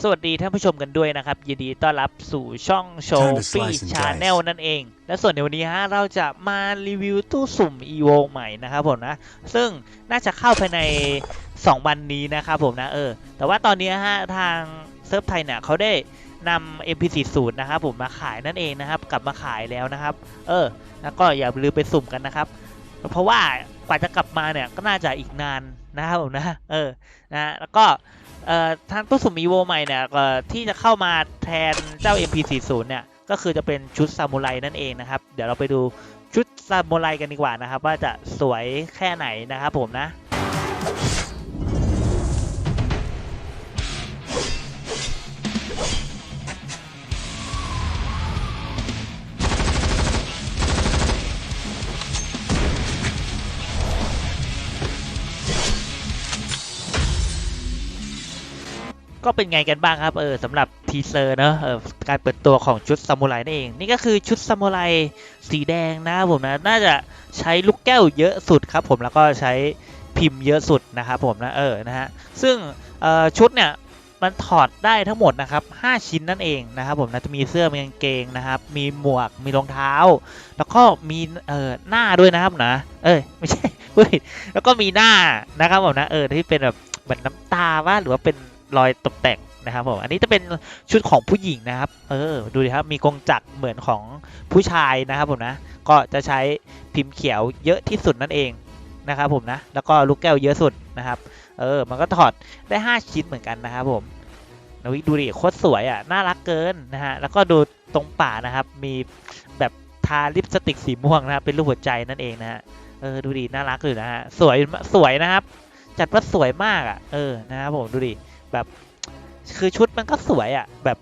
สวัสดีท่านผู้ชมกันด้วยนะครับ ยินดีต้อนรับสู่ช่องโช Time ว์ to ฟรี slice and ชาแนล dice นั่นเอง และส่วนในวันนี้ฮะเราจะมารีวิวตู้สุ่ม EVO ใหม่นะครับผมนะ ซึ่งน่าจะเข้าภายใน 2 วันนี้นะครับผมนะเออ แต่ว่าตอนนี้ฮะทางเซิร์ฟไทยเนี่ยเขาได้นำ MP40 นะครับผมมาขายนั่นเองนะครับ กลับมาขายแล้วนะครับ เออ แล้วก็อย่าลืมไปสุ่มกันนะครับ เพราะว่ากว่าจะกลับมาเนี่ยก็น่าจะอีกนานนะครับผมนะ เออ นะ แล้วก็เอ่อ ทางตู้สุ่มอีโวใหม่เนี่ยที่จะเข้ามาแทนเจ้า MP40 เนี่ยก็คือจะเป็นชุดซามูไรนั่นเองนะครับ เดี๋ยวเราไปดูชุดซามูไรกันดีกว่านะครับ ว่าจะสวยแค่ไหนนะครับผมนะ ก็เป็นไงกันบ้างครับเออสำหรับทีเซอร์เนอะเออการเปิดตัวของชุดซามูไรนั่นเอง นี่ก็คือชุดซามูไรสีแดงนะครับผมนะน่าจะใช้ลูกแก้วเยอะสุดครับผมแล้วก็ใช้พิมพ์เยอะสุดนะครับผมนะเออนะฮะซึ่งออชุดเนี่ยมันถอดได้ทั้งหมดนะครับ 5 ชิ้นนั่นเองนะครับผมนะจะมีเสื้อมีกางเกงนะครับ มีหมวกมีรองเท้า แล้วก็มีเอ่อหน้าด้วยนะครับนะ เอ้ยไม่ใช่พูดผิดแล้วก็มีหน้านะครับผมนะเออที่เป็นแบบเหมือนน้ำตาว่าหรือว่าเป็น รอยตกแต่งนะครับผม อันนี้จะเป็นชุดของผู้หญิงนะครับ เออ ดูดิครับ มีกงจักรเหมือนของผู้ชายนะครับผมนะ ก็จะใช้พิมพ์เขียวเยอะที่สุดนั่นเองนะครับผมนะ แล้วก็ลูกแก้วเยอะสุดนะครับ เออ มันก็ถอดได้ 5 ชิ้นเหมือนกันนะครับผมนะวิดูดิโคตรสวยอะ น่ารักเกินนะฮะ แล้วก็ดูตรงป่านะครับ มีแบบทาลิปสติกสีม่วงนะครับ เป็นรูปหัวใจนั่นเองนะฮะ เออ ดูดิ น่ารักเลยนะฮะ สวย สวยนะครับ จัดว่าสวยมากอะ เออ นะครับผม ดูดิ แบบคือชุดมันก็สวยอะแบบ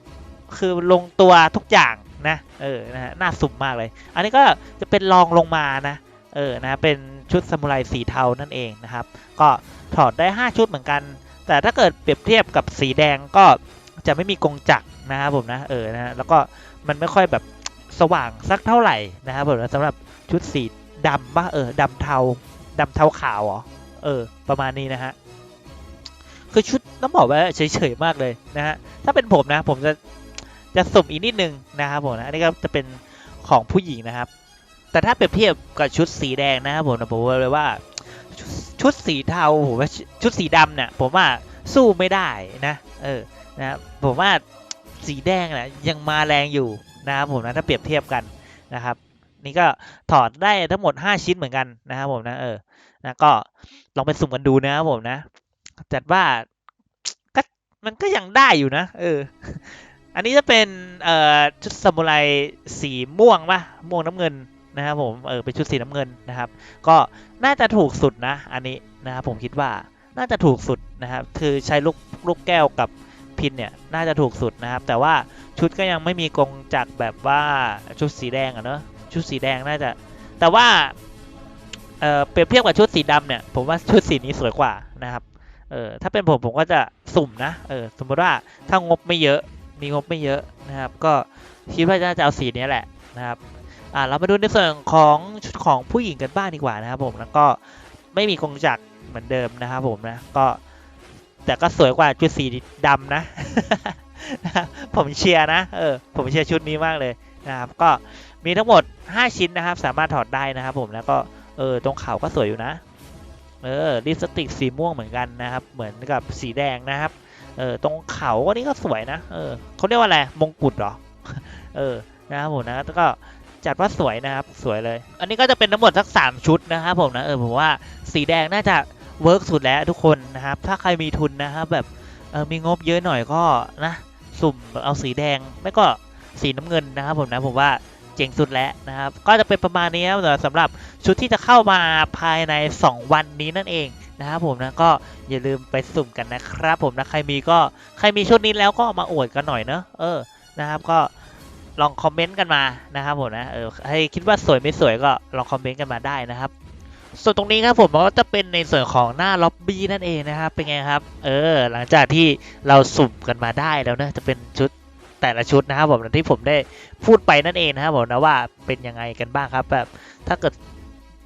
คือลงตัวทุกอย่างนะเออนะฮะน่าสุ่มมากเลย อันนี้ก็จะเป็นรองลงมานะเออนะเป็นชุดซามูไรสีเทานั่นเองนะครับ ก็ถอดได้ 5 ชุดเหมือนกัน แต่ถ้าเกิดเปรียบเทียบกับสีแดงก็จะไม่มีกรงจักรนะครับผมนะเออนะฮะแล้วก็มันไม่ค่อยแบบสว่างสักเท่าไหร่นะครับผมสำหรับชุดสีดำป่ะเออดำเทาดำเทาขาวเหรอเออประมาณนี้นะฮะ คือชุดต้องบอกว่าเฉยๆมากเลยนะฮะถ้าเป็นผมนะ ผมจะจะสุ่มอีกนิดนึงนะครับผมนะอันนี้ก็จะเป็นของผู้หญิงนะครับ แต่ถ้าเปรียบเทียบกับชุดสีแดงนะครับผมนะผมบอกเลยว่าชุดชุดสีเทาผมว่าชุดสีดำเนี่ยผมว่าสู้ไม่ได้นะ เออนะผมว่าสีแดงนะยังมาแรงอยู่นะครับผมนะถ้าเปรียบเทียบกันนะครับ นี่ก็ถอดได้ทั้งหมด 5 ชิ้นเหมือนกันนะครับผมนะเออนะก็ลองไปสุ่มกันดูนะครับผมนะ จัดว่าก็มันก็ยังได้อยู่นะ เออ อันนี้จะเป็นเอ่อชุดซามูไรสีม่วงป่ะม่วงน้ำเงินนะครับผมเออเป็นชุดสีน้ำเงินนะครับ ก็น่าจะถูกสุดนะ อันนี้นะครับผมคิดว่าน่าจะถูกสุดนะครับ คือใช้ลูกลูกแก้วกับพินเนี่ยน่าจะถูกสุดนะครับ แต่ว่าชุดก็ยังไม่มีกงจักแบบว่าชุดสีแดงอะเนอะชุดสีแดงน่าจะ แต่ว่าเออเปรียบเทียบกับชุดสีดำเนี่ยผมว่าชุดสีนี้สวยกว่านะครับ เออถ้าเป็นผมผมก็จะสุ่มนะเออสมมติว่าถ้างบไม่เยอะมีงบไม่เยอะนะครับ ก็คิดว่าน่าจะเอาสีนี้แหละนะครับอ่าเรามาดูในส่วนของชุดของผู้หญิงกันบ้างดีกว่านะครับผมแล้วก็ไม่มีกงจักรเหมือนเดิมนะครับผมนะก็แต่ก็สวยกว่าชุดสีดำนะ ผมเชียร์นะเออผมเชียร์ชุดนี้มากเลยนะครับก็มีทั้งหมด 5 ชิ้นนะครับ สามารถถอดได้นะครับผมแล้วก็เออตรงเขาก็สวยอยู่นะ เออลิปสติกสีม่วงเหมือนกันนะครับ เหมือนกับสีแดงนะครับ เออตรงเขาก็นี่ก็สวยนะ เออเขาเรียกว่าอะไร มงกุฎเหรอ เออ นะครับผมนะแล้วก็จัดว่าสวยนะครับ สวยเลย อันนี้ก็จะเป็นทั้งหมดสัก 3 ชุดนะครับผมนะ เออผมว่าสีแดงน่าจะเวิร์กสุดแล้วทุกคนนะครับ ถ้าใครมีทุนนะครับแบบ เออมีงบเยอะหน่อยก็นะ สุ่มเอาสีแดง ไม่ก็สีน้ำเงินนะครับผมนะผมว่า เจ๋งสุดแล้วนะครับ ก็จะเป็นประมาณนี้ครับสำหรับชุดที่จะเข้ามาภายใน 2 วันนี้นั่นเองนะครับผมนะก็อย่าลืมไปสุ่มกันนะครับผมนะใครมีก็ใครมีชุดนี้แล้วก็เอามาอวดกันหน่อยเนอะเออนะครับก็ลองคอมเมนต์กันมานะครับผมนะเออให้คิดว่าสวยไม่สวยก็ลองคอมเมนต์กันมาได้นะครับ ส่วนตรงนี้ครับผมก็จะเป็นในส่วนของหน้าล็อบบี้นั่นเองนะครับเป็นไงครับ เออ หลังจากที่เราสุ่มกันมาได้แล้วนะจะเป็นชุด แต่ละชุดนะครับผมที่ผมได้พูดไปนั่นเองนะครับผมนะว่าเป็นยังไงกันบ้างครับแบบถ้าเกิด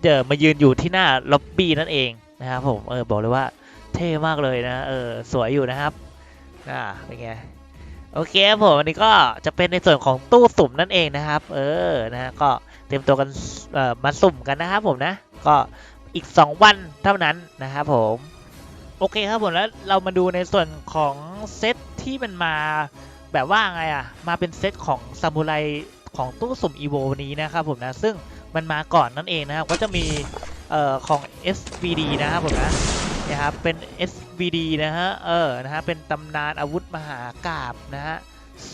เจอมายืนอยู่ที่หน้าล็อบบี้นั่นเองนะครับผมเออบอกเลยว่าเท่มากเลยนะเออสวยอยู่นะครับอ่าเป็นไงโอเคครับผมวันนี้ก็จะเป็นในส่วนของตู้สุ่มนั่นเองนะครับ เออนะก็เตรียมตัวกันเออมาสุ่มกันนะครับผมนะก็อีก 2 วันเท่านั้นนะครับผมโอเคครับผมแล้วเรามาดูในส่วนของเซตที่มันมา แบบว่าไงอะ มาเป็นเซตของซามูไรของตู้สุ่มอีโวนี้นะครับผมนะ ซึ่งมันมาก่อนนั่นเองนะครับ ก็จะมีเอ่อของ SVD นะครับผมนะนะครับเป็น SVD นะฮะ เออ นะฮะ เป็นตำนานอาวุธมหากาบนะฮะ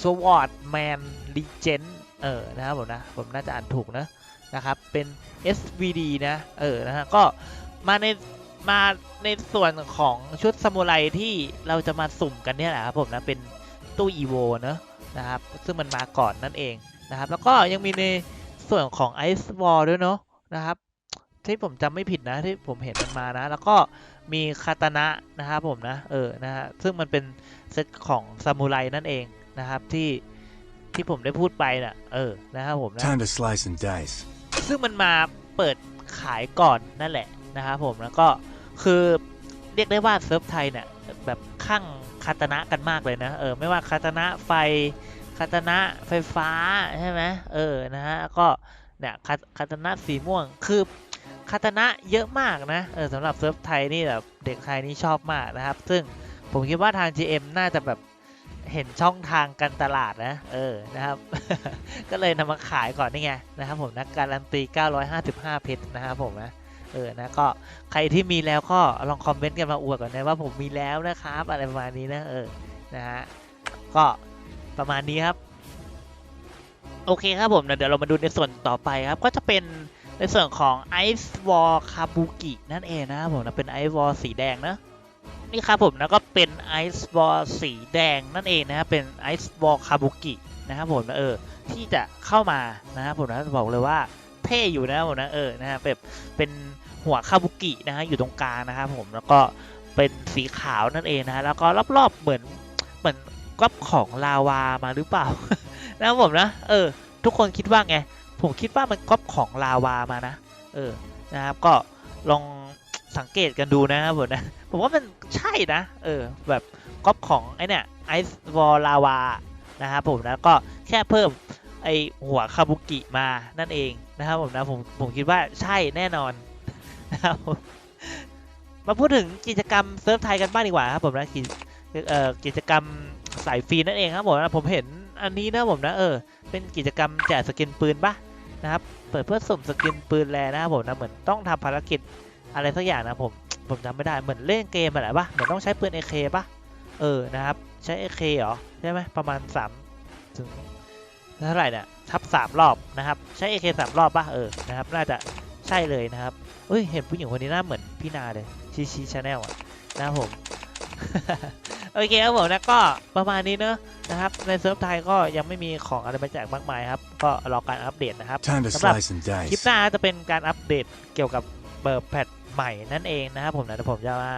Sword Man Legend เออ นะครับผมนะ ผมน่าจะอ่านถูกนะ นะครับ เป็น SVD นะ เออ นะฮะ ก็มาใน มาในส่วนของชุดซามูไรที่เราจะมาสุ่มกันเนี่ยแหละครับผมนะ เป็น ตู้อีโวเนอะนะครับ ซึ่งมันมาก่อนนั่นเองนะครับ แล้วก็ยังมีในส่วนของ Ice Wall ด้วยเนาะนะครับที่ผมจำไม่ผิดนะที่ผมเห็นมันมานะ แล้วก็มีคาตานะนะครับผมนะเออนะฮะซึ่งมันเป็นเซตของซามูไรนั่นเองนะครับที่ที่ผมได้พูดไปน่ะเออนะครับผมนะ Time to slice and dice. ซึ่งมันมาเปิดขายก่อนนั่นแหละนะครับผมแล้วก็คือเรียกได้ว่าเซิร์ฟไทยเนี่ย แบบข้างคาตนะกันมากเลยนะเออไม่ว่าคาตนะไฟคาตนะไฟฟ้าใช่ไหมเออนะฮะก็เนี่ยคาคาตนะสีม่วงคือคาตนะเยอะมากนะเออสำหรับเซิร์ฟไทยนี่แบบเด็กไทยนี่ชอบมากนะครับ ซึ่งผมคิดว่าทาง GM น่าจะแบบเห็นช่องทางการตลาดนะ เออ นะครับ ก็เลยนำมาขายก่อนนี่ไงนะครับผมนะการันตี 955 เพชรนะครับผมนะ เออนะก็ใครที่มีแล้วก็ลองคอมเมนต์กันมาอวดก่อนนะว่าผมมีแล้วนะครับ อะไรประมาณนี้นะเออนะฮะก็ประมาณนี้ครับโอเคครับผมนะเดี๋ยวเรามาดูในส่วนต่อไปครับ ก็จะเป็นในส่วนของ Ice Wall Kabuki นั่นเองนะครับผมนะเป็น Ice Wall สีแดงนะนี่ครับผมนะก็เป็น Ice Wall สีแดงนั่นเองนะครับเป็น Ice Wall Kabuki นะครับผมนะเออที่จะเข้ามานะครับผมนะบอกเลยว่าเท่อยู่นะผมนะเออนะฮะแบบเป็น หัวคาบุกินะฮะอยู่ตรงกลางนะครับผมแล้วก็เป็นสีขาวนั่นเองนะฮะแล้วก็รอบๆเหมือนเหมือนก๊อปของลาวามาหรือเปล่านะครับผมนะเออ ทุกคนคิดว่าไง ผมคิดว่ามันก๊อปของลาวามานะ เออนะครับก็ลองสังเกตกันดูนะครับผมนะผมว่ามันใช่นะ เออ แบบก๊อปของไอเนี่ยไอซ์วอลลาวานะครับผมนะก็แค่เพิ่มไอหัวคาบุกิมานั่นเองนะครับผมนะผมผมคิดว่าใช่แน่นอน นะครับมาพูดถึงกิจกรรมเซิร์ฟไทยกันบ้างดีกว่าครับผมนะกิจกิจกรรมสายฟรีนั่นเองครับผมนะผมเห็นอันนี้นะผมนะเออเป็นกิจกรรมแจกสกินปืนปะนะครับเปิดเพื่อสุ่มสกินปืนแลนะครับผมนะเหมือนต้องทำภารกิจอะไรสักอย่างนะผมผมจำไม่ได้เหมือนเล่นเกมอะไรปะเหมือนต้องใช้ปืน AK ปะเออนะครับใช้ AK เคหรอใช่ไหมประมาณ3ถึงเท่าไหร่เนี่ยทับสามรอบนะครับใช้ AK สามรอบป่ะเออนะครับน่าจะใช่เลยนะครับ เอ้ยเห็นผู้หญิงคนนี้หน้าเหมือนพี่นาเลยชีชีชาแนลอะนะครับผมโอเคครับผมนะก็ประมาณนี้เนอะนะครับในเซิร์ฟไทยก็ยังไม่มีของอะไรมาแจกมากมายครับ ก็รอการอัปเดตนะครับ Time to สำหรับ slice and คลิป dice. หน้าจะเป็นการอัปเดตเกี่ยวกับเบอร์แพทใหม่นั่นเองนะครับผมนะเดี๋ยวผมจะมา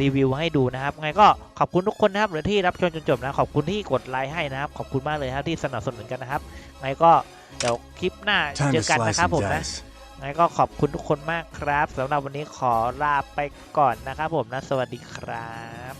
รีวิวให้ดูนะครับไงก็ขอบคุณทุกคนนะครับหรือที่รับชมจนจบนะขอบคุณที่กดไลค์ให้นะครับ ขอบคุณมากเลยครับที่สนับสนุนกันนะครับไงก็เดี๋ยวคลิปหน้า Time เจ to อกัน slice นะครับ and ผมนะ งั้นก็ขอบคุณทุกคนมากครับสำหรับวันนี้ขอลาไปก่อนนะครับผมนะ สวัสดีครับ